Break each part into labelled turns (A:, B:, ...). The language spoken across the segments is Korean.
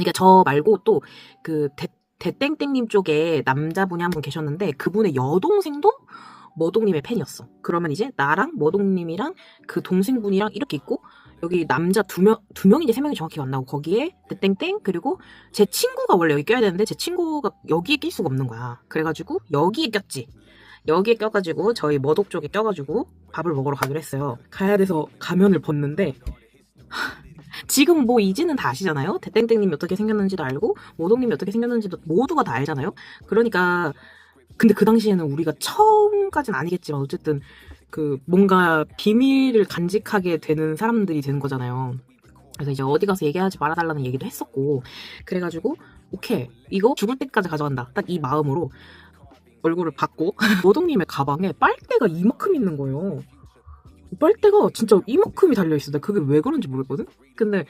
A: 그러니까 저 말고 또그 대땡땡님 쪽에 남자분이 한 분 계셨는데 그분의 여동생도 머동님의 팬이었어. 그러면 이제 나랑 머동님이랑 그 동생분이랑 이렇게 있고 여기 남자 두 명, 두 명인지 세 명이 정확히 안 나고 거기에 땡땡 그리고 제 친구가 원래 여기 껴야 되는데 제 친구가 여기에 낄 수가 없는 거야. 그래가지고 여기에 꼈지. 여기에 껴가지고 저희 머독 쪽에 껴가지고 밥을 먹으러 가기로 했어요. 가야 돼서 가면을 벗는데 지금 뭐 이지는 다 아시잖아요. 대땡땡님이 어떻게 생겼는지도 알고 모동님이 어떻게 생겼는지도 모두가 다 알잖아요. 그러니까 근데 그 당시에는 우리가 처음까지는 아니겠지만 어쨌든 그 뭔가 비밀을 간직하게 되는 사람들이 되는 거잖아요. 그래서 이제 어디 가서 얘기하지 말아달라는 얘기도 했었고 그래가지고 오케이 이거 죽을 때까지 가져간다 딱 이 마음으로 얼굴을 받고 모동님의 가방에 빨대가 이만큼 있는 거예요. 빨대가 진짜 이만큼이 달려있어. 나 그게 왜 그런지 모르겠거든? 근데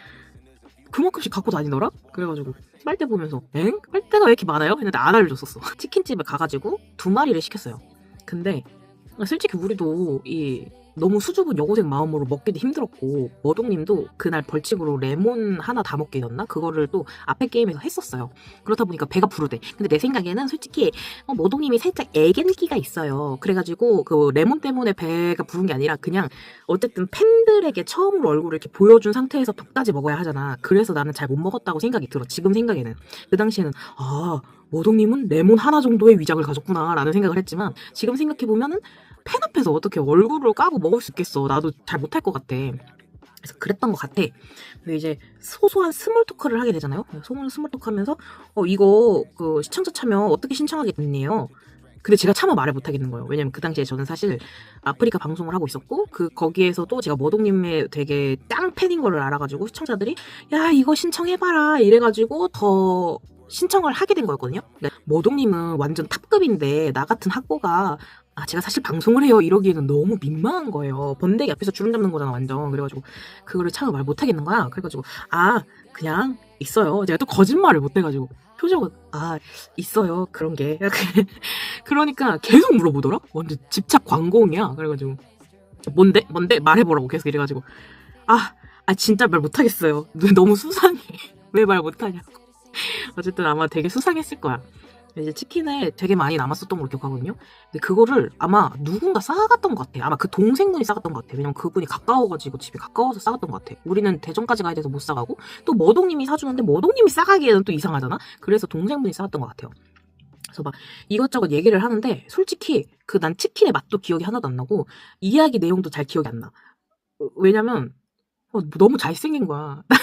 A: 그만큼씩 갖고 다니더라? 그래가지고 빨대 보면서 엥? 빨대가 왜 이렇게 많아요? 했는데 안 알려줬었어. 치킨집에 가가지고 두 마리를 시켰어요. 근데 솔직히 우리도 이 너무 수줍은 여고생 마음으로 먹기도 힘들었고 머동님도 그날 벌칙으로 레몬 하나 다 먹게 됐나? 그거를 또 앞에 게임에서 했었어요. 그렇다 보니까 배가 부르대. 근데 내 생각에는 솔직히 어, 머동님이 살짝 애견기가 있어요. 그래가지고 그 레몬 때문에 배가 부른 게 아니라 그냥 어쨌든 팬들에게 처음으로 얼굴을 이렇게 보여준 상태에서 밥까지 먹어야 하잖아. 그래서 나는 잘 못 먹었다고 생각이 들어. 지금 생각에는. 그 당시에는 아 머동님은 레몬 하나 정도의 위장을 가졌구나 라는 생각을 했지만 지금 생각해 보면은 팬 앞에서 어떻게 얼굴을 까고 먹을 수 있겠어. 나도 잘 못할 것 같아. 그래서 그랬던 것 같아. 그래서 이제 소소한 스몰 토크를 하게 되잖아요. 소몰 스몰 토크 하면서 어 이거 그 시청자 참여 어떻게 신청하게 됐네요. 근데 제가 차마 말을 못 하겠는 거예요. 왜냐면 그 당시에 저는 사실 아프리카 방송을 하고 있었고 그 거기에서도 제가 머동님의 되게 짱 팬인 거를 알아가지고 시청자들이 야 이거 신청해봐라 이래가지고 더 신청을 하게 된 거였거든요. 근데 머동님은 완전 탑급인데 나 같은 학보가 아 제가 사실 방송을 해요 이러기에는 너무 민망한 거예요. 번데기 앞에서 주름 잡는 거잖아 완전. 그래가지고 그거를 참을 말 못하겠는 거야. 그래가지고 아 그냥 있어요. 제가 또 거짓말을 못해가지고 표정은 아 있어요 그런 게 그러니까 계속 물어보더라. 완전 집착 광공이야. 그래가지고 뭔데 뭔데 말해보라고 계속 이래가지고 아, 아 진짜 말 못하겠어요. 너무 수상해. 왜 말 못하냐고. 어쨌든 아마 되게 수상했을 거야. 이제 치킨을 되게 많이 남았었던 걸로 기억하거든요. 근데 그거를 아마 누군가 싸갔던 것 같아. 아마 그 동생분이 싸갔던 것 같아. 왜냐면 그분이 가까워가지고 집이 가까워서 싸갔던 것 같아. 우리는 대전까지 가야 돼서 못 싸가고 또 머동님이 사주는데 머동님이 싸가기에는 또 이상하잖아. 그래서 동생분이 싸갔던 것 같아요. 그래서 막 이것저것 얘기를 하는데 솔직히 그 난 치킨의 맛도 기억이 하나도 안 나고 이야기 내용도 잘 기억이 안 나. 어, 왜냐면 어, 너무 잘생긴 거야.